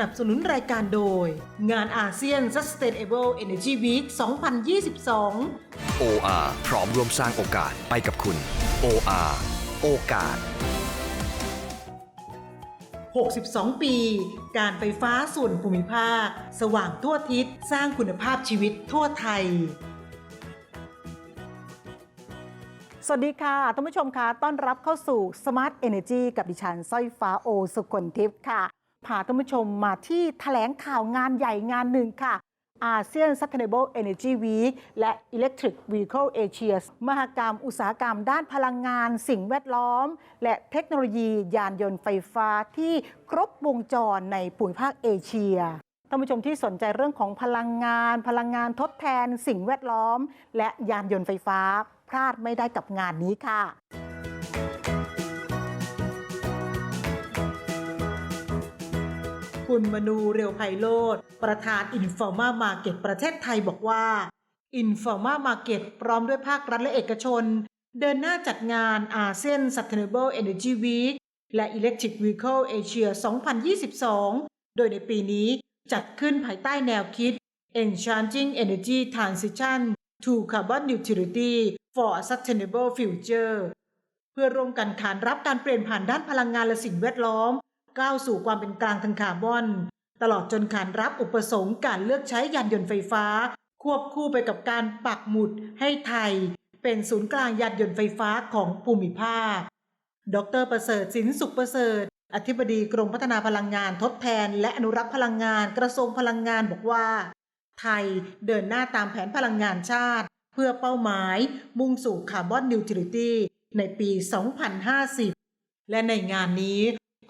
นับสนุนรายการโดย งานอาเซียน Sustainable Energy Week 2022 OR พร้อมร่วมสร้างโอกาสไปกับคุณ OR โอกาส 62 ปี การไฟฟ้าส่วนภูมิภาค สว่างทั่วทิศสร้างคุณภาพชีวิตทั่วไทยสวัสดีค่ะท่านผู้ชมคะต้อนรับเข้าสู่ Smart Energy กับดิฉันสร้อยฟ้าโอ สุคนทิพย์ค่ะ พาท่านผู้ชมมาที่แถลงข่าวงานใหญ่งานหนึ่งค่ะอาเซียน Sustainable Energy Week และ Electric Vehicle Asia มหกรรมอุตสาหกรรมด้านพลังงาน สิ่งแวดล้อม และเทคโนโลยียานยนต์ไฟฟ้าที่ครบวงจรในภูมิภาคเอเชียท่านผู้ชมที่สนใจเรื่องของพลังงาน พลังงานทดแทน สิ่งแวดล้อม และยานยนต์ไฟฟ้า พลาดไม่ได้กับงานนี้ค่ะ คุณมนูเรียวไพโรธประธาน Informa Market ประเทศไทยบอกว่า Informa Market พร้อมด้วยภาครัฐและเอกชน เดินหน้าจัดงานอาเซียน Sustainable Energy Week และ Electric Vehicle Asia 2022 โดยในปีนี้จัดขึ้นภายใต้แนวคิด Enchanting Energy Transition to Carbon Neutrality for a Sustainable Future เพื่อร่วมกันขานรับการเปลี่ยนผ่านด้านพลังงานและสิ่งแวดล้อม ก้าวสู่ความเป็นกลางทางคาร์บอน ตลอดจนขานรับอุปสงค์การเลือกใช้ยานยนต์ไฟฟ้า ควบคู่ไปกับการปักหมุดให้ไทย เป็นศูนย์กลางยานยนต์ไฟฟ้าของภูมิภาค ดรประเสริฐสินสุขประเสริฐ อธิบดีกรมพัฒนาพลังงานทดแทน และอนุรักษ์พลังงานกระทรวงพลังงานบอกว่า ไทยเดินหน้าตามแผนพลังงานชาติ เพื่อเป้าหมาย มุ่งสู่คาร์บอนนิวทริตี้ในปี 2050 และในงานนี้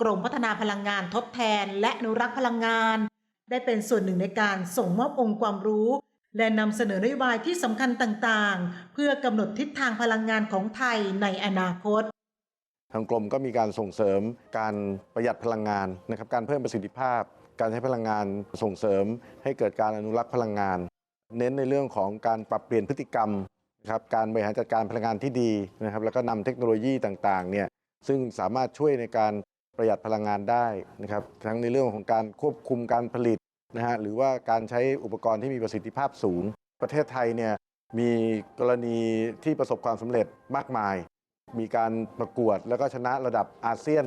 กรมพัฒนาพลังงานทดแทน และอนุรักษ์พลังงาน ได้เป็นส่วนหนึ่งในการส่งมอบองค์ความรู้ และนำเสนอนโยบายที่สำคัญต่างๆ เพื่อกำหนดทิศทางพลังงานของไทยในอนาคต ทางกรมก็มีการส่งเสริมการประหยัดพลังงานนะครับการเพิ่มประสิทธิภาพ การใช้พลังงานส่งเสริม ให้เกิดการอนุรักษ์พลังงาน เน้นในเรื่องของการปรับเปลี่ยนพฤติกรรมนะครับการบริหารจัดการพลังงานที่ดีนะครับแล้วก็นำเทคโนโลยีต่างๆเนี่ยซึ่งสามารถช่วยในการ ประหยัดพลังงานได้นะครับทั้งในเรื่องของการควบคุมการผลิตนะฮะหรือว่าการใช้อุปกรณ์ที่มีประสิทธิภาพสูง ประเทศไทยเนี่ยมีกรณีที่ประสบความสำเร็จมากมาย มีการประกวดแล้วก็ชนะระดับอาเซียน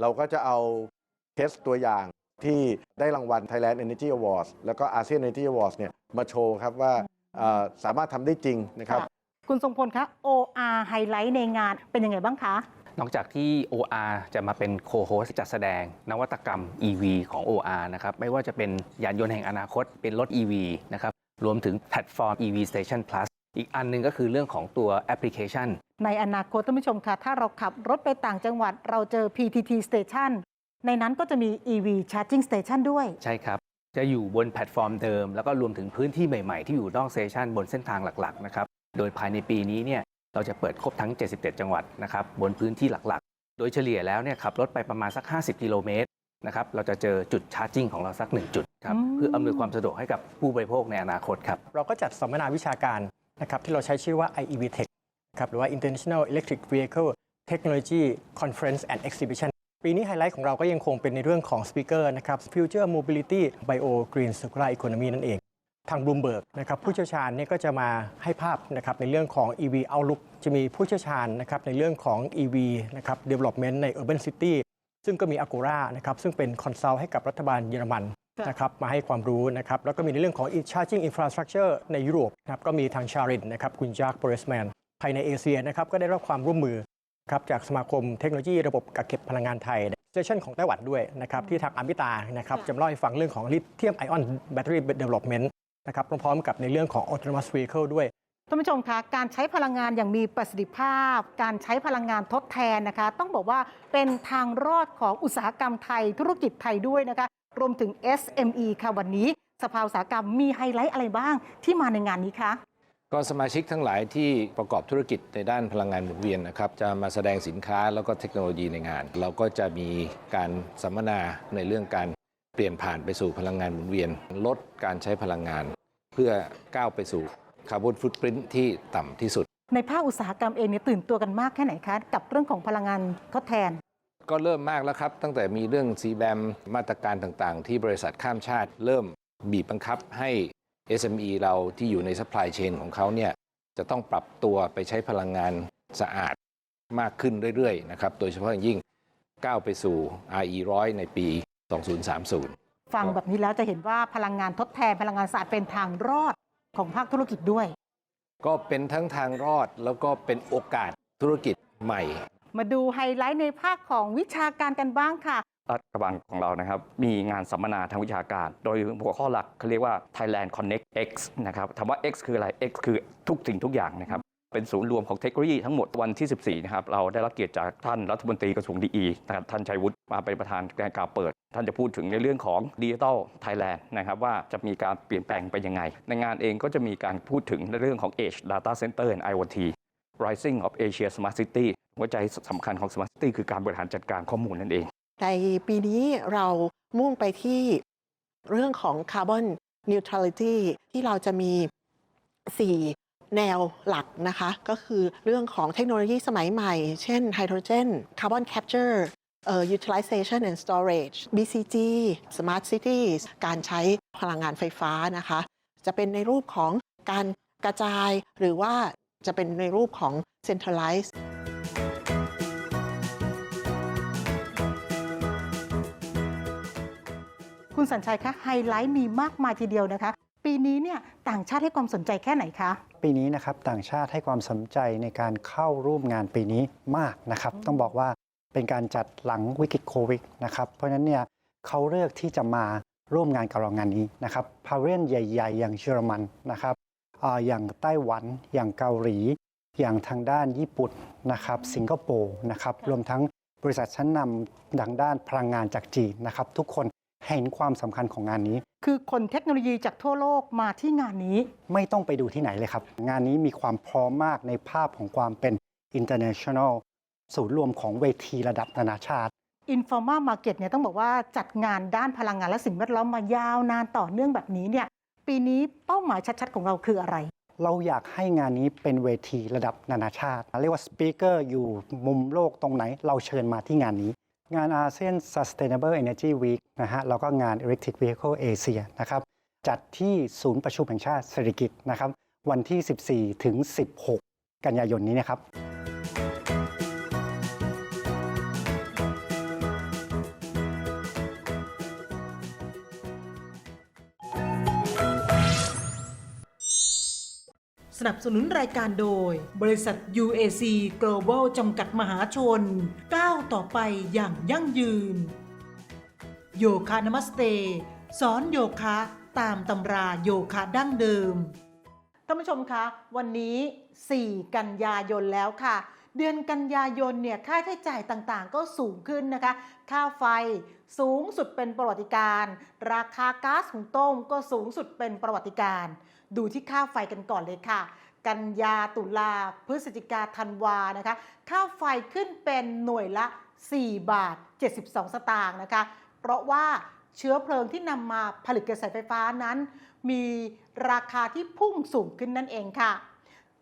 เราก็จะเอาเคสตัวอย่างที่ได้รางวัล Thailand Energy Awards แล้วก็ ASEAN Energy Awards เนี่ยมาโชว์ครับว่าสามารถทำได้จริงนะครับ คุณทรงพลคะ OR ไฮไลท์ในงานเป็นยังไงบ้างคะ นอกจากที่ OR จะมาเป็นโคโฮสจัดแสดง นวัตกรรม EV ของ OR นะครับไม่ว่าจะเป็นยานยนต์แห่งอนาคตเป็นรถ EV นะครับรวมถึงแพลตฟอร์ม EV Station Plus อีกอันหนึงก็คือเรื่องของตัวแอปพลิเคชัน ในอนาคตท่านผู้ชมคะถ้าเราขับรถไปต่างจังหวัดเราเจอ PTT Station ในนั้นก็จะมี EV Charging Station ด้วย ใช่ครับ จะอยู่บนแพลตฟอร์มเดิม แล้วก็รวมถึงพื้นที่ใหม่ ๆ ที่อยู่นอกสเตชันบนเส้นทางหลัก ๆ นะครับ โดยภายในปีนี้เนี่ย เราจะเปิดครบทั้ง 77 จังหวัดนะครับบนพื้นที่หลักๆ โดยเฉลี่ยแล้วเนี่ยขับรถไปประมาณสัก 50 กิโลเมตรนะครับเราจะเจอจุดชาร์จิ่งของเราสัก 1 จุดครับอืมเพื่ออำนวยความสะดวกให้กับผู้บริโภคในอนาคตครับเราก็จัดสัมมนาวิชาการนะครับที่เราใช้ชื่อว่า IEV Tech นะครับหรือว่า International Electric Vehicle Technology Conference and Exhibition ปีนี้ไฮไลท์ของเราก็ยังคงเป็นในเรื่องของสปีกเกอร์นะครับ Future Mobility Bio Green Circular Economy นั่นเอง ทาง Bloomberg นะครับผู้เชี่ยวชาญเนี่ยก็จะมาให้ภาพนะครับในเรื่องของ EV Outlook จะมีผู้เชี่ยวชาญนะครับในเรื่องของ EV นะครับ Development ใน Urban City ซึ่งก็มี Agora นะครับซึ่งเป็นคอนซัลท์ให้กับรัฐบาลเยอรมันค่ะนะครับมาให้ความรู้นะครับแล้วก็มีในเรื่องของ charging infrastructure ในยุโรปนะครับก็มีทางชารินนะครับคุณจากโปรเรสแมนภายในเอเชียนะครับก็ได้รับความร่วมมือครับจากสมาคมเทคโนโลยีระบบกักเก็บพลังงานไทยสเตชันของไต้หวันด้วยนะครับที่ทางอมิตานะครับจะมาเล่าให้ฟังเรื่องของลิเธียมไอออนแบตเตอรี่เดเวล็อปเมนต์ นะครับพร้อมๆกับในเรื่องของ autonomous vehicle ด้วยท่านผู้ชมคะการใช้พลังงานอย่างมีประสิทธิภาพ การใช้พลังงานทดแทนนะคะ ต้องบอกว่าเป็นทางรอดของอุตสาหกรรมไทย ธุรกิจไทยด้วยนะคะ รวมถึง SME ค่ะวันนี้ สภาอุตสาหกรรมมีไฮไลท์อะไรบ้างที่มาในงานนี้คะก็สมาชิกทั้งหลายที่ประกอบธุรกิจในด้านพลังงานหมุนเวียนนะครับจะมาแสดงสินค้าแล้วก็เทคโนโลยีในงาน เราก็จะมีการสัมมนาในเรื่องการ เปลี่ยนผ่านไปสู่พลังงานหมุนเวียน ลดการใช้พลังงาน เพื่อก้าวไปสู่คาร์บอนฟุตปรินที่ต่ำที่สุด ในภาคอุตสาหกรรมเองเนี่ยตื่นตัวกันมากแค่ไหนคะ กับเรื่องของพลังงานทดแทน ก็เริ่มมากแล้วครับ ตั้งแต่มีเรื่อง c b a m มาตรการต่างๆ ที่บริษัทข้ามชาติ เริ่มบีบบังคับให้ SME เราที่อยู่ใน supply chain ของเขาเนี่ยจะต้องปรับตัวไปใช้พลังงานสะอาดมากขึ้นเรื่อยๆนะครับโดยเฉพาะอย่างยิ่งก้าวไปสู่ RE 100 ในปี 2030 ฟังแบบนี้แล้วจะเห็นว่าพลังงานทดแทนพลังงานสะอาดเป็นทางรอดของภาคธุรกิจด้วย ก็เป็นทั้งทางรอดแล้วก็เป็นโอกาสธุรกิจใหม่ มาดูไฮไลท์ในภาคของวิชาการกันบ้างค่ะรัฐบาลของเรานะครับ มีงานสัมมนาทางวิชาการ โดยหัวข้อหลักเขาเรียกว่า Thailand Connect X นะครับคำว่า X คืออะไร X คือทุกสิ่งทุกอย่างนะครับ เป็นศูนย์รวมของเทคโนโลยีทั้งหมดวันที่ 14 นะครับ เราได้รับเกียรติจากท่านรัฐมนตรีกระทรวงดีนะครับท่านชัยวุฒิมาเป็นประธานการกล่าวเปิด ท่านจะพูดถึงในเรื่องของดิจิทัลไทยแลนด์นะครับว่าจะมีการเปลี่ยนแปลงไปยังไง ในงานเองก็จะมีการพูดถึงในเรื่องของ Edge Data Center and IoT Rising of Asia Smart City หัวใจสำคัญของ Smart City คือการบริหารจัดการข้อมูลนั่นเอง ในปีนี้เรามุ่งไปที่เรื่องของ Carbon Neutrality ที่เราจะมี 4 แนวหลักนะคะ ก็คือเรื่องของเทคโนโลยีสมัยใหม่ เช่น Hydrogen Carbon Capture เอ่อ Utilization and Storage BCG Smart Cities การใช้พลังงานไฟฟ้านะคะ จะเป็นในรูปของการกระจายหรือว่าจะเป็นในรูปของ Centralized คุณสัญชัยคะไฮไลท์มีมากมายทีเดียวนะคะ ปีนี้เนี่ยต่างชาติให้ความสนใจแค่ไหนคะ ปีนี้นะครับต่างชาติให้ความสนใจในการเข้าร่วมงานปีนี้มากนะครับ ต้องบอกว่าเป็นการจัดหลังวิกฤตโควิดนะครับ เพราะฉะนั้นเนี่ยเขาเลือกที่จะมาร่วมงานกับเรางานนี้นะครับพาเรียนใหญ่ ๆ อย่างเยอรมันนะครับอาอย่างไต้หวัน อย่างเกาหลี อย่างทางด้านญี่ปุ่นนะครับ สิงคโปร์นะครับ รวมทั้งบริษัทชั้นนำดังด้านพลังงานจากจีนนะครับ ทุกคน เห็นความสำคัญของงานนี้ คือคนเทคโนโลยีจากทั่วโลกมาที่งานนี้ ไม่ต้องไปดูที่ไหนเลยครับ งานนี้มีความพร้อมมากในภาพของความเป็น international ศูนย์รวมของเวทีระดับนานาชาติ Informa Market เนี่ยต้องบอกว่าจัดงานด้านพลังงานและสิ่งแวดล้อมมายาวนานต่อเนื่องแบบนี้เนี่ยปีนี้เป้าหมายชัดๆ ของเราคืออะไร เราอยากให้งานนี้เป็นเวทีระดับนานาชาติ เรียกว่าสปีกเกอร์อยู่มุมโลกตรงไหน เราเชิญมาที่งานนี้ งานอาเซียน Sustainable Energy Week นะฮะแล้วก็งาน Electric Vehicle Asia นะครับจัดที่ศูนย์ประชุมแห่งชาติเศรษฐกิจนะครับวันที่ 14 ถึง 16 กันยายนนี้นะครับ นับสนุนรายการโดย บริษัท UAC Global จำกัดมหาชน ก้าวต่อไปอย่างยั่งยืน โยคะนมัสเต สอนโยคะตามตำราโยคะดั้งเดิม ท่านผู้ชมคะ วันนี้ 4 กันยายนแล้วค่ะ เดือนกันยายนเนี่ยค่าใช้จ่ายต่างๆ ก็สูงขึ้นนะคะ ค่าไฟสูงสุดเป็นประวัติการ ราคาก๊าซหุงต้มก็สูงสุดเป็นประวัติการ์ ดูที่ค่าไฟกันก่อนเลยค่ะ กันยาตุลาพฤศจิกาธันวานะคะ ค่าไฟขึ้นเป็นหน่วยละ 4 บาท 72 สตางค์นะคะ เพราะว่าเชื้อเพลิงที่นำมาผลิตกระแสไฟฟ้านั้น มีราคาที่พุ่งสูงขึ้นนั่นเองค่ะ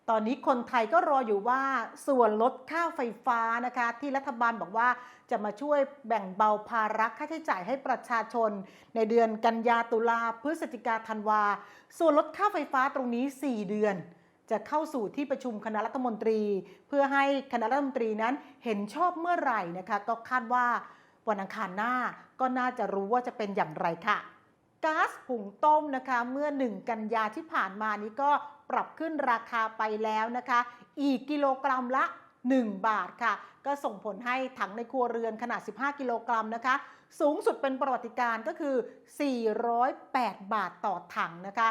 ตอนนี้คนไทยก็รออยู่ว่าส่วนลดค่าไฟฟ้านะคะ ที่รัฐบาลบอกว่าจะมาช่วยแบ่งเบาภาระค่าใช้จ่ายให้ประชาชน ในเดือนกันยาตุลาพฤศจิกาธันวา ส่วนลดค่าไฟฟ้าตรงนี้ 4 เดือน จะเข้าสู่ที่ประชุมคณะรัฐมนตรี เพื่อให้คณะรัฐมนตรีนั้นเห็นชอบเมื่อไหร่นะคะ ก็คาดว่าวันอังคารหน้าก็น่าจะรู้ว่าจะเป็นอย่างไรค่ะก๊าซหุงต้มนะคะ เมื่อ 1 กันยาที่ผ่านมานี้ก็ ปรับขึ้นราคาไปแล้วนะคะ อีกกิโลกรัมละ 1 บาทค่ะ ก็ส่งผลให้ถังในครัวเรือนขนาด 15 กิโลกรัมนะคะ สูงสุดเป็นประวัติการณ์ก็คือ 408 บาทต่อถังนะคะ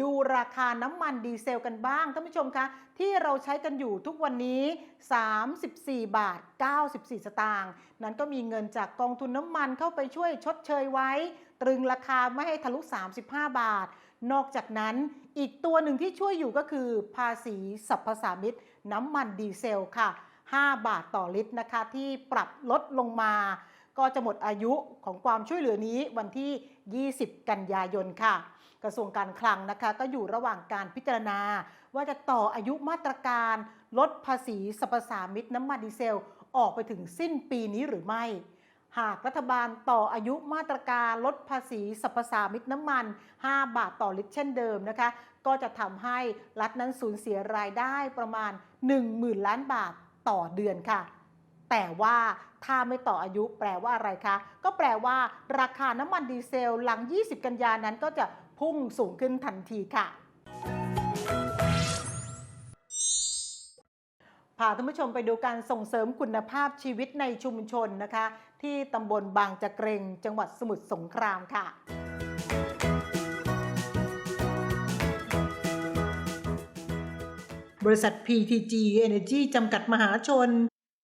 ดูราคาน้ำมันดีเซลกันบ้างท่านผู้ชมคะที่เราใช้กันอยู่ทุกวันนี้ 34 บาท 94 สตางค์นั้นก็มีเงินจากกองทุนน้ำมันเข้าไปช่วยชดเชยไว้ ตรึงราคาไม่ให้ทะลุ 35 บาท นอกจากนั้น อีกตัวหนึ่งที่ช่วยอยู่ก็คือภาษีสรรพสามิตน้ำมันดีเซลค่ะ 5 บาทต่อลิตรนะคะ ที่ปรับลดลงมา ก็จะหมดอายุของความช่วยเหลือนี้วันที่ 20 กันยายนค่ะ กระทรวงการคลังนะคะก็อยู่ระหว่างการพิจารณา ว่าจะต่ออายุมาตรการลดภาษีสรรพสามิตน้ำมันดีเซล ออกไปถึงสิ้นปีนี้หรือไม่ หากรัฐบาลต่ออายุมาตรการลดภาษีสรรพสามิตน้ำมัน 5 บาทต่อลิตรเช่นเดิมนะคะ ก็จะทำให้รัฐนั้นสูญเสียรายได้ประมาณ 10,000 ล้านบาทต่อเดือนค่ะ แต่ว่าถ้าไม่ต่ออายุแปลว่าอะไรคะ ก็แปลว่า ราคาน้ำมันดีเซลหลัง 20 กันยานั้นก็จะพุ่งสูงขึ้นทันทีค่ะ พาท่านผู้ชมไปดูการส่งเสริมคุณภาพชีวิตในชุมชนนะคะ ที่ตำบลบางจะเกรง จังหวัดสมุทรสงครามค่ะ บริษัท PTG Energy จำกัดมหาชน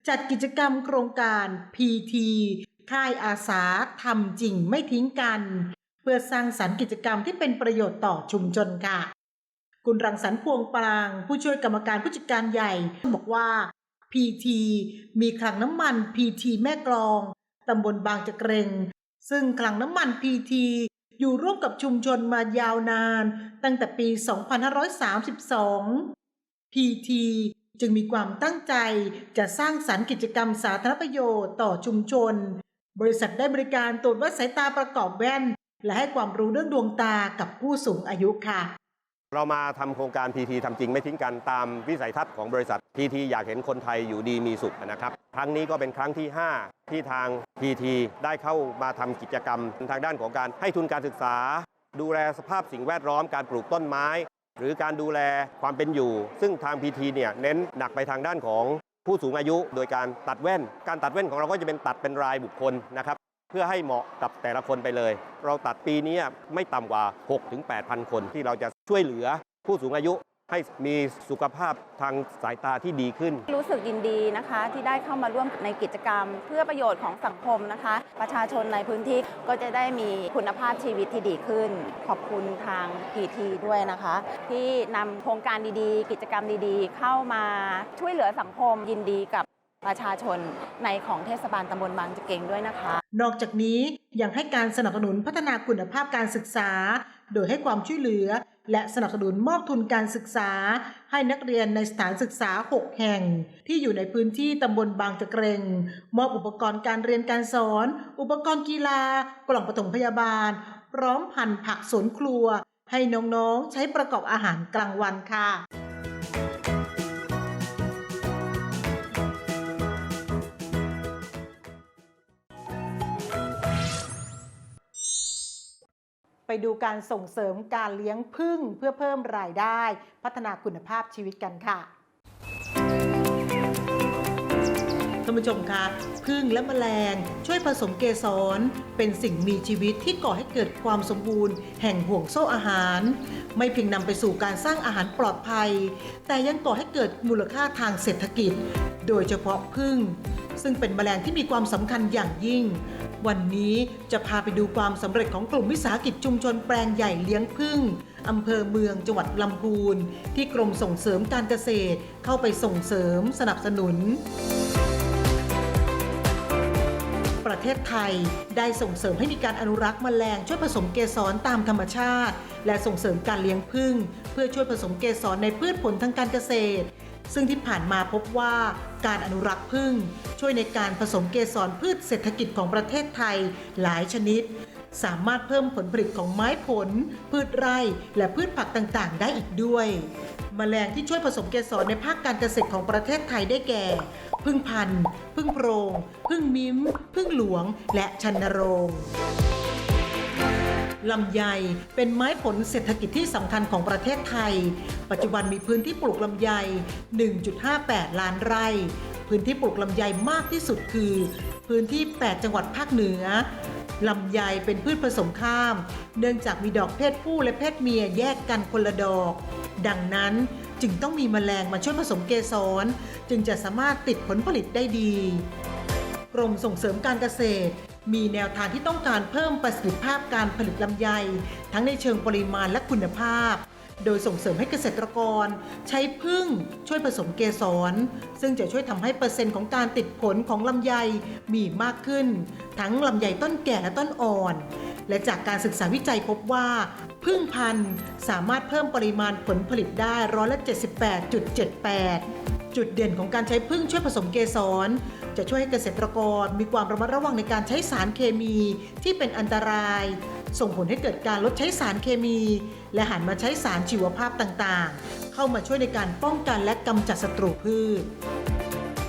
จัดกิจกรรมโครงการ PT ค่ายอาสาทำจริงไม่ทิ้งกัน เพื่อสร้างสรรค์กิจกรรมที่เป็นประโยชน์ต่อชุมชนค่ะ คุณรังสรรค์พวงปราง ผู้ช่วยกรรมการผู้จัดการใหญ่ บอกว่า PT มีคลังน้ำมัน PT แม่กลองตำบลบางจะเกรง ซึ่งคลังน้ำมัน PT อยู่ร่วมกับชุมชนมายาวนาน ตั้งแต่ปี 2532 PT จึงมีความตั้งใจจะสร้างสรรค์กิจกรรมสาธารณประโยชน์ต่อชุมชน บริษัทได้บริการตรวจวัดสายตาประกอบแว่น และให้ความรู้เรื่องดวงตากับผู้สูงอายุค่ะ เรามาทำโครงการ PT ทำจริงไม่ทิ้งกันตามวิสัยทัศน์ของบริษัท PT อยากเห็นคนไทยอยู่ดีมีสุขนะครับ ครั้งนี้ก็เป็นครั้งที่ 5 ที่ทาง PT ได้เข้ามาทำกิจกรรม ทางด้านของการให้ทุนการศึกษา ดูแลสภาพสิ่งแวดล้อมการปลูกต้นไม้ หรือการดูแลความเป็นอยู่ ซึ่งทาง PT เนี่ยเน้นหนักไปทางด้านของผู้สูงอายุ โดยการตัดแว่น การตัดแว่นของเราก็จะเป็นตัดเป็นรายบุคคลนะครับเพื่อให้เหมาะกับแต่ละคนไปเลย เราตัดปีนี้ไม่ต่ำกว่า 6-8,000 คนที่เราจะ ช่วยเหลือผู้สูงอายุให้มีสุขภาพทางสายตาที่ดีขึ้น รู้สึกยินดีนะคะ ที่ได้เข้ามาร่วมในกิจกรรม เพื่อประโยชน์ของสังคมนะคะ ประชาชนในพื้นที่ก็จะได้มีคุณภาพชีวิตที่ดีขึ้น ขอบคุณทาง PT ด้วยนะคะ ที่นำโครงการดีๆ กิจกรรมดีๆ เข้ามาช่วยเหลือสังคมยินดีกับประชาชนในของเทศบาลตำบลบางจะเกงด้วยนะคะ นอกจากนี้ยังให้การสนับสนุนพัฒนาคุณภาพการศึกษา โดยให้ความช่วยเหลือ และสนับสนุนมอบทุนการศึกษา ให้นักเรียนในสถานศึกษา 6 แห่ง ที่อยู่ในพื้นที่ตำบลบางตะเกรงมอบอุปกรณ์การเรียนการสอน อุปกรณ์กีฬา กล่องปฐมพยาบาล พร้อมพันผักสวนครัว ให้น้องๆใช้ประกอบอาหารกลางวันค่ะ ไปดูการส่งเสริมการเลี้ยงพึ่งเพื่อเพิ่มรายได้ พัฒนาคุณภาพชีวิตกันค่ะท่านผู้ชมคะพึ่งและแมลง ช่วยผสมเกสร เป็นสิ่งมีชีวิตที่ก่อให้เกิดความสมบูรณ์ แห่งห่วงโซ่อาหาร ไม่เพียงนำไปสู่การสร้างอาหารปลอดภัย แต่ยังก่อให้เกิดมูลค่าทางเศรษฐกิจ โดยเฉพาะพึ่ง ซึ่งเป็นแมลงที่มีความสำคัญอย่างยิ่ง วันนี้จะพาไปดูความสำเร็จของกลุ่มวิสาหกิจชุมชนแปลงใหญ่เลี้ยงพึ่งอำเภอเมืองจังหวัดลำพูน ที่กรมส่งเสริมการเกษตรเข้าไปส่งเสริมสนับสนุน ประเทศไทยได้ส่งเสริมให้มีการอนุรักษ์แมลงช่วยผสมเกสรตามธรรมชาติ และส่งเสริมการเลี้ยงผึ้งเพื่อช่วยผสมเกสรในพืชผลทางการเกษตร ซึ่งที่ผ่านมาพบว่าการอนุรักษ์ผึ้งช่วยในการผสมเกสรพืชเศรษฐกิจของประเทศไทยหลายชนิด สามารถเพิ่มผลผลิตของไม้ผล พืชไร่ และพืชผักต่างๆ ได้อีกด้วยแมลงที่ช่วยผสมเกสรในภาคการเกษตรของประเทศไทยได้แก่ พึ่งพันธุ์พึ่งโพรงพึ่งมิ้ม พึ่งหลวง และชันนโรง ลำไย เป็นไม้ผลเศรษฐกิจที่สำคัญของประเทศไทย ปัจจุบันมีพื้นที่ปลูกลำไย 1.58 ล้านไร่ พื้นที่ปลูกลำไยมากที่สุดคือ พื้นที่ 8 จังหวัดภาคเหนือลำไยเป็นพืชผสมข้าม เนื่องจากมีดอกเพศผู้และเพศเมียแยกกันคนละดอก ดังนั้นจึงต้องมีแมลงมาช่วยผสมเกสร จึงจะสามารถติดผลผลิตได้ดี กรมส่งเสริมการเกษตร มีแนวทางที่ต้องการเพิ่มประสิทธิภาพการผลิตลำไย ทั้งในเชิงปริมาณและคุณภาพ โดยส่งเสริมให้เกษตรกร ใช้พึ่งช่วยผสมเกสร ซึ่งจะช่วยทำให้เปอร์เซ็นต์ของการติดผลของลำไยมีมากขึ้น ทั้งลำไยต้นแก่และต้นอ่อน และจากการศึกษาวิจัยพบว่าพึ่งพันธุ์สามารถเพิ่มปริมาณผลผลิตได้ร้อยละ78.78จุดเด่นของการใช้พึ่งช่วยผสมเกสร จะช่วยให้เกษตรกรมีความระมัดระวังในการใช้สารเคมีที่เป็นอันตราย ส่งผลให้เกิดการลดใช้สารเคมี และหันมาใช้สารชีวภาพต่างๆ เข้ามาช่วยในการป้องกันและกำจัดศัตรูพืช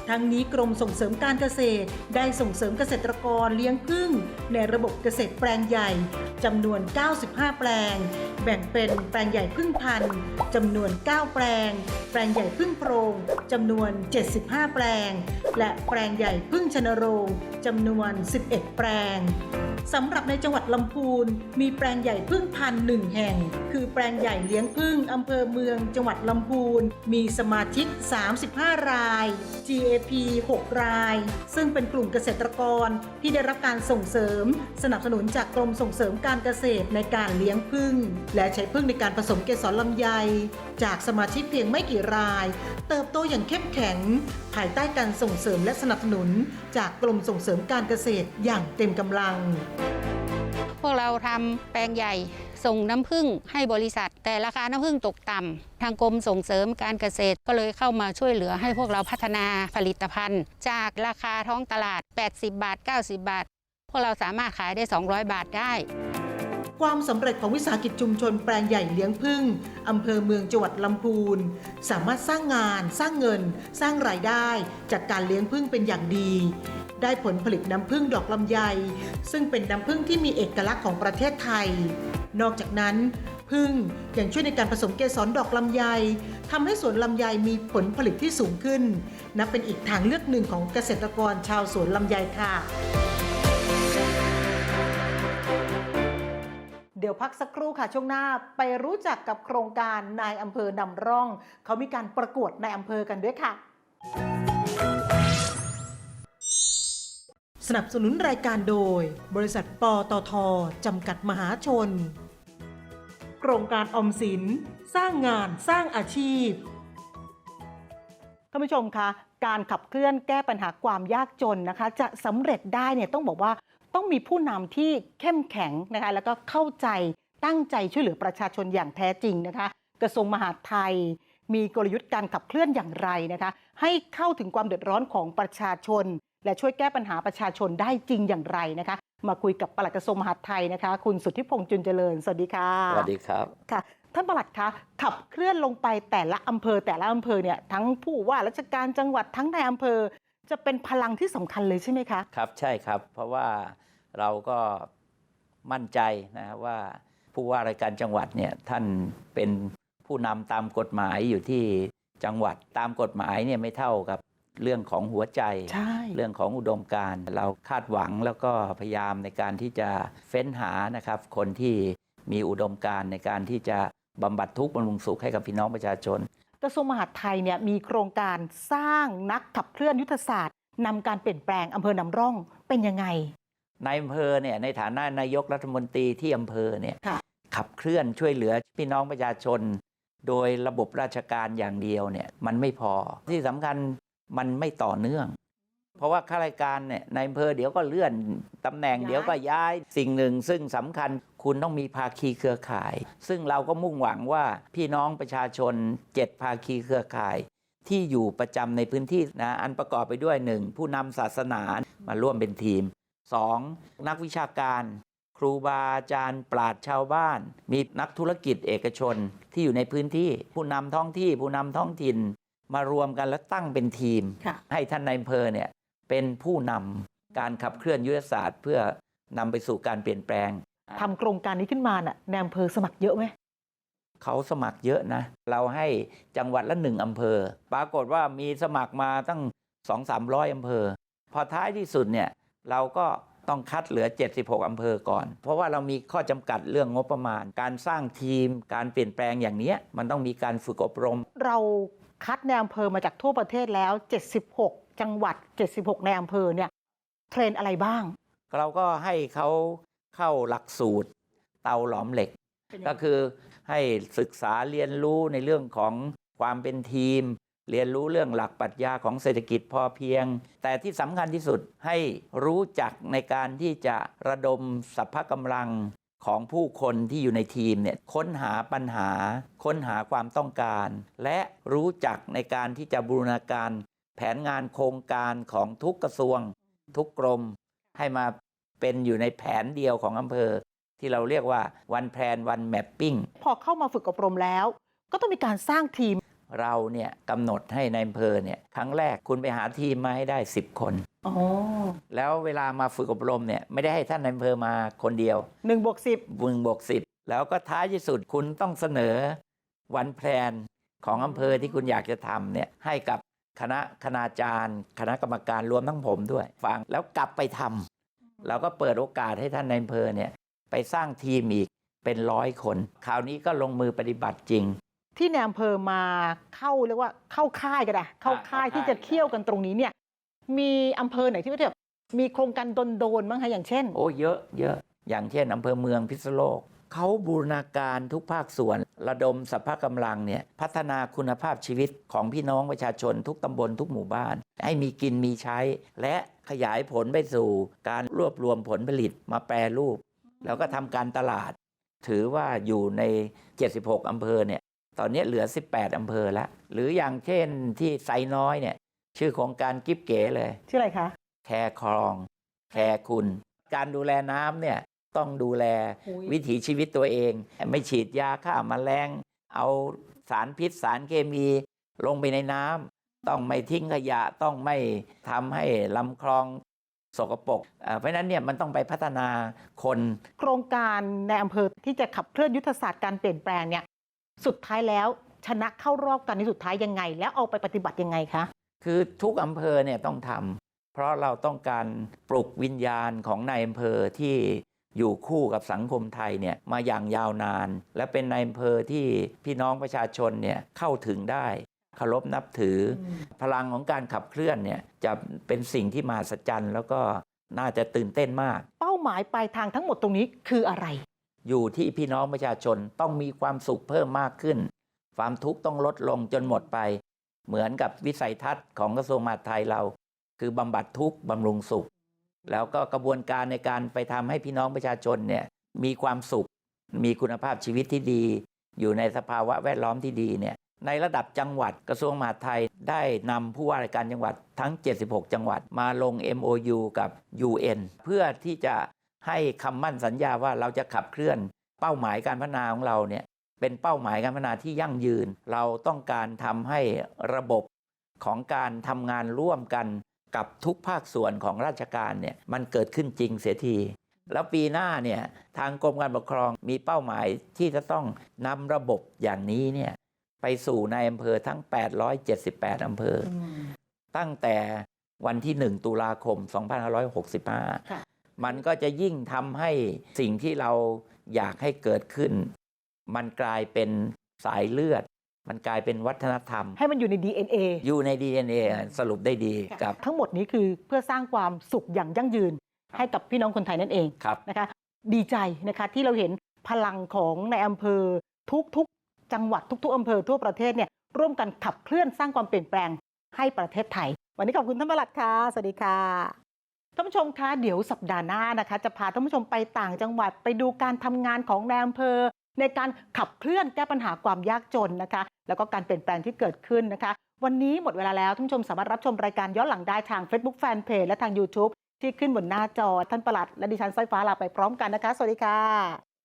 ทั้งนี้กรมส่งเสริมการเกษตร ได้ส่งเสริมเกษตรกรเลี้ยงพึ่ง ในระบบเกษตรแปลงใหญ่จำนวน 95 แปลง แบ่งเป็นแปลงใหญ่พึ่งพันธุ์จำนวน 9 แปลง แปลงใหญ่พึ่งโพรงจำนวน 75 แปลง และแปลงใหญ่พึ่งชนโรงจำนวน 11 แปลงสำหรับในจังหวัดลำพูนมีแปลงใหญ่พึ่งพันหนึ่งแห่ง คือแปลงใหญ่เลี้ยงพึ่งอำเภอเมืองจังหวัดลำพูนมีสมาชิก 35 ราย GAP 6 ราย ซึ่งเป็นกลุ่มเกษตรกรที่ได้รับการส่งเสริม สนับสนุนจากกรมส่งเสริมการเกษตรในการเลี้ยงพึ่ง และใช้พึ่งในการผสมเกสรลำไย จากสมาชิกเพียงไม่กี่ราย เติบโตอย่างเข้มแข็ง ภายใต้การส่งเสริมและสนับสนุน จากกรมส่งเสริมการเกษตรอย่างเต็มกำลัง พวกเราทำแปลงใหญ่ ส่งน้ำผึ้งให้บริษัท แต่ราคาน้ำผึ้งตกต่ำทางกรมส่งเสริมการเกษตรก็เลยเข้ามาช่วยเหลือให้พวกเราพัฒนาผลิตภัณฑ์ จากราคาท้องตลาด 80 บาท 90 บาท พวกเราสามารถขายได้ 200 บาทได้ ความสำเร็จของวิสาหกิจชุมชนแปลงใหญ่เลี้ยงพึ่งอำเภอเมืองจังหวัดลำพูน สามารถสร้างงาน สร้างเงิน สร้างรายได้ จากการเลี้ยงพึ่งเป็นอย่างดี ได้ผลผลิตน้ำพึ่งดอกลำไย ซึ่งเป็นน้ำพึ่งที่มีเอกลักษณ์ของประเทศไทย นอกจากนั้นพึ่งยังช่วยในการผสมเกสรดอกลำไยทำให้สวนลำไยมีผลผลิตที่สูงขึ้น นับเป็นอีกทางเลือกหนึ่งของเกษตรกรชาวสวนลำไยค่ะ เดี๋ยวพักสักครู่ค่ะช่วงหน้าไปรู้จักกับโครงการนายอำเภอนำร่อง เขามีการประกวดนายอำเภอกันด้วยค่ะ สนับสนุนรายการโดย บริษัทปตทจำกัดมหาชน โครงการออมสิน สร้างงานสร้างอาชีพท่านผู้ชมคะการขับเคลื่อนแก้ปัญหาความยากจนนะคะ จะสำเร็จได้เนี่ยต้องบอกว่าต้องมีผู้นำที่เข้มแข็งนะคะแล้วก็เข้าใจตั้งใจช่วยเหลือประชาชนอย่างแท้จริงนะคะ กระทรวงมหาดไทย มีกลยุทธ์การขับเคลื่อนอย่างไรนะคะ ให้เข้าถึงความเดือดร้อนของประชาชน และช่วยแก้ปัญหาประชาชนได้จริงอย่างไรนะคะ มาคุยกับปลัดกระทรวงมหาดไทยนะคะ คุณสุทธิพงษ์จุนเจริญ สวัสดีค่ะ สวัสดีครับค่ะ ท่านปลัดคะขับเคลื่อนลงไปแต่ละอำเภอแต่ละอำเภอเนี่ยทั้งผู้ว่าราชการจังหวัดทั้งในอำเภอ จะเป็นพลังที่สำคัญเลยใช่ไหมคะครับใช่ครับ เพราะว่าเราก็มั่นใจนะครับว่าผู้ว่าราชการจังหวัดเนี่ยท่านเป็นผู้นำตามกฎหมายอยู่ที่จังหวัดตามกฎหมายเนี่ยไม่เท่ากับ เรื่องของหัวใจใช่เรื่องของอุดมการณ์เราคาดหวังแล้วก็พยายามในการที่จะเฟ้นหานะครับ คนที่มีอุดมการณ์ในการที่จะบำบัดทุกข์บำรุงสุขให้กับพี่น้องประชาชน กระทรวงมหาดไทยเนี่ยมีโครงการสร้างนักขับเคลื่อนยุทธศาสตร์นำการเปลี่ยนแปลงอำเภอนำร่องเป็นยังไงในอำเภอเนี่ยในฐานะนายกรัฐมนตรีที่อำเภอเนี่ยค่ะขับเคลื่อนช่วยเหลือพี่น้องประชาชน โดยระบบราชการอย่างเดียวเนี่ยมันไม่พอที่สำคัญ มันไม่ต่อเนื่อง เพราะว่าข้าราชการเนี่ยในอำเภอเดี๋ยวก็เลื่อนตำแหน่ง ย้าย เดี๋ยวก็ย้ายสิ่งหนึ่ง ซึ่งสำคัญคุณต้องมีภาคีเครือข่าย ซึ่งเราก็มุ่งหวังว่าพี่น้องประชาชนเจ็ดภาคีเครือข่าย ที่อยู่ประจำในพื้นที่นะอันประกอบไปด้วยหนึ่งผู้นำศาสนามาร่วมเป็นทีม 2. นักวิชาการครูบาอาจารย์ปราชญ์ชาวบ้าน มีนักธุรกิจเอกชนที่อยู่ในพื้นที่ ผู้นำท้องที่ผู้นำท้องถิ่น มารวมกันแล้วตั้งเป็นทีมค่ะให้ท่านนายอำเภอเนี่ยเป็นผู้นำการขับเคลื่อนยุทธศาสตร์เพื่อนำไปสู่การเปลี่ยนแปลงทำโครงการนี้ขึ้นมาน่ะในอำเภอสมัครเยอะไหมเขาสมัครเยอะนะ เราให้จังหวัดละหนึ่งอำเภอ ปรากฏว่ามีสมัครมาตั้ง2 3 0 0อำเภอ พอท้ายที่สุดเนี่ยเราก็ต้องคัดเหลือ 76 อำเภอก่อน เพราะว่าเรามีข้อจำกัดเรื่องงบประมาณ การสร้างทีม การเปลี่ยนแปลงอย่างเนี้ยมันต้องมีการฝึกอบรม เรา คัดในอำเภอมาจากทั่วประเทศแล้ว 76 จังหวัด 76 ในอำเภอเนี่ยเทรนอะไรบ้าง เราก็ให้เขาเข้าหลักสูตรเตาหลอมเหล็กเป็นยังไงก็คือให้ศึกษาเรียนรู้ในเรื่องของความเป็นทีม เรียนรู้เรื่องหลักปรัชญาของเศรษฐกิจพอเพียง แต่ที่สำคัญที่สุดให้รู้จักในการที่จะระดมสรรพกำลัง ของผู้คนที่อยู่ในทีมเนี่ยค้นหาปัญหา ค้นหาความต้องการ และรู้จักในการที่จะบูรณาการ แผนงานโครงการของทุกกระทรวง ทุกกรม ให้มาเป็นอยู่ในแผนเดียวของอำเภอ ที่เราเรียกว่าวันแพลนวันแมปปิ้งพอเข้ามาฝึกอบรมแล้ว ก็ต้องมีการสร้างทีม เราเนี่ยกำหนดให้ในอำเภอเนี่ยครั้งแรกคุณไปหาทีมมาให้ได้ 10 คนอ๋อแล้วเวลามาฝึกอบรมเนี่ยไม่ได้ให้ท่านในอำเภอมาคนเดียวหนึ่งบวกสิบมึงบวกสิบแล้วก็ท้ายที่สุดคุณต้องเสนอวันแพลนของอำเภอที่คุณอยากจะทำเนี่ยให้กับคณะคณาจารย์ คณะกรรมการรวมทั้งผมด้วยฟังแล้วกลับไปทำเราก็เปิดโอกาสให้ท่านในอำเภอเนี่ยไปสร้างทีมอีกเป็นร้อยคน คราวนี้ก็ลงมือปฏิบัติจริง ที่ในอำเภอมาเข้าเรียกว่าเข้าค่ายก็ได้เข้าค่ายที่จะเที่ยวกันตรงนี้เนี่ย มีอำเภอไหนที่ว่าแบบมีโครงการโดนๆบ้างคะอย่างเช่น โอ้เยอะเยอะอย่างเช่นอำเภอเมืองพิษณุโลกเขาบูรณาการทุกภาคส่วน ระดมสรรพกำลังเนี่ยพัฒนาคุณภาพชีวิตของพี่น้องประชาชนทุกตำบลทุกหมู่บ้าน ให้มีกินมีใช้ และขยายผลไปสู่การรวบรวมผลผลิตมาแปรรูป แล้วก็ทำการตลาด ถือว่าอยู่ใน 76 อำเภอเนี่ย ตอนนี้เหลือ 18 อำเภอแล้วหรืออย่างเช่นที่ไซน้อยเนี่ย ชื่อโครงการกิฟเก๋เลย ชื่ออะไรคะแคร์คลองแคร์คุณ การดูแลน้ำเนี่ย ต้องดูแลอุ๊ยวิถีชีวิตตัวเอง ไม่ฉีดยาฆ่าแมลงเอาสารพิษสารเคมีลงไปในน้ำต้องไม่ทิ้งขยะต้องไม่ทำให้ลำคลองสกปรกอ่าเพราะฉะนั้นเนี่ยมันต้องไปพัฒนาคน โครงการในอำเภอที่จะขับเคลื่อนยุทธศาสตร์การเปลี่ยนแปลงเนี่ย สุดท้ายแล้วชนะเข้ารอบกันในสุดท้ายยังไง แล้วเอาไปปฏิบัติยังไงคะคือทุกอำเภอเนี่ยต้องทำเพราะเราต้องการปลุกวิญญาณของนายอำเภอที่อยู่คู่กับสังคมไทยเนี่ยมาอย่างยาวนาน และเป็นนายอำเภอที่พี่น้องประชาชนเนี่ยเข้าถึงได้เคารพนับถืออพลังของการขับเคลื่อนเนี่ยจะเป็นสิ่งที่มหัศจรรย์แล้วก็น่าจะตื่นเต้นมาก เป้าหมายปลายทางทั้งหมดตรงนี้คืออะไร อยู่ที่พี่น้องประชาชนต้องมีความสุขเพิ่มมากขึ้น ความทุกข์ต้องลดลงจนหมดไป เหมือนกับวิสัยทัศน์ของกระทรวงมหาดไทยเรา คือบำบัดทุกข์บำรุงสุข แล้วก็กระบวนการในการไปทำให้พี่น้องประชาชนเนี่ยมีความสุข มีคุณภาพชีวิตที่ดี อยู่ในสภาวะแวดล้อมที่ดีเนี่ยในระดับจังหวัดกระทรวงมหาดไทยได้นำผู้ว่าราชการจังหวัดทั้ง 76 จังหวัดมาลง MOU กับ UN เพื่อที่จะ ให้คำมั่นสัญญาว่าเราจะขับเคลื่อนเป้าหมายการพัฒนาของเราเนี่ยเป็นเป้าหมายการพัฒนาที่ยั่งยืน เราต้องการทำให้ระบบของการทำงานร่วมกันกับทุกภาคส่วนของราชการเนี่ยมันเกิดขึ้นจริงเสียที แล้วปีหน้าเนี่ยทางกรมการปกครองมีเป้าหมายที่จะต้องนำระบบอย่างนี้เนี่ยไปสู่ในอำเภอทั้ง 878 อำเภออตั้งแต่วันที่ 1 ตุลาคม 2565 มันก็จะยิ่งทำให้สิ่งที่เราอยากให้เกิดขึ้น มันกลายเป็นสายเลือด มันกลายเป็นวัฒนธรรม ให้มันอยู่ใน DNA อยู่ใน DNA สรุปได้ดีกับ ทั้งหมดนี้คือเพื่อสร้างความสุขอย่างยั่งยืน ให้กับพี่น้องคนไทยนั่นเองครับ นะคะ ดีใจนะคะที่เราเห็นพลังของในอำเภอทุกๆ จังหวัดทุก ๆอำเภอทั่วประเทศเนี่ยร่วมกันขับเคลื่อนสร้างความเปลี่ยนแปลงให้ประเทศไทย วันนี้ขอบคุณท่านประหลัดค่ะ สวัสดีค่ะ ท่านผู้ชมคะเดี๋ยวสัปดาห์หน้านะคะ จะพาท่านผู้ชมไปต่างจังหวัดไปดูการทำงานของนายอำเภอ ในการขับเคลื่อนแก้ปัญหาความยากจนนะคะ แล้วก็การเปลี่ยนแปลงที่เกิดขึ้นนะคะ วันนี้หมดเวลาแล้วท่านผู้ชมสามารถรับชมรายการย้อนหลังได้ทาง Facebook Fanpage และทาง YouTube ที่ขึ้นบนหน้าจอท่านประหลัดและดิฉันสร้อยฟ้าลาไปพร้อมกันนะคะ สวัสดีค่ะ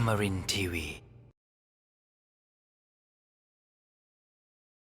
Amarin Tiwi.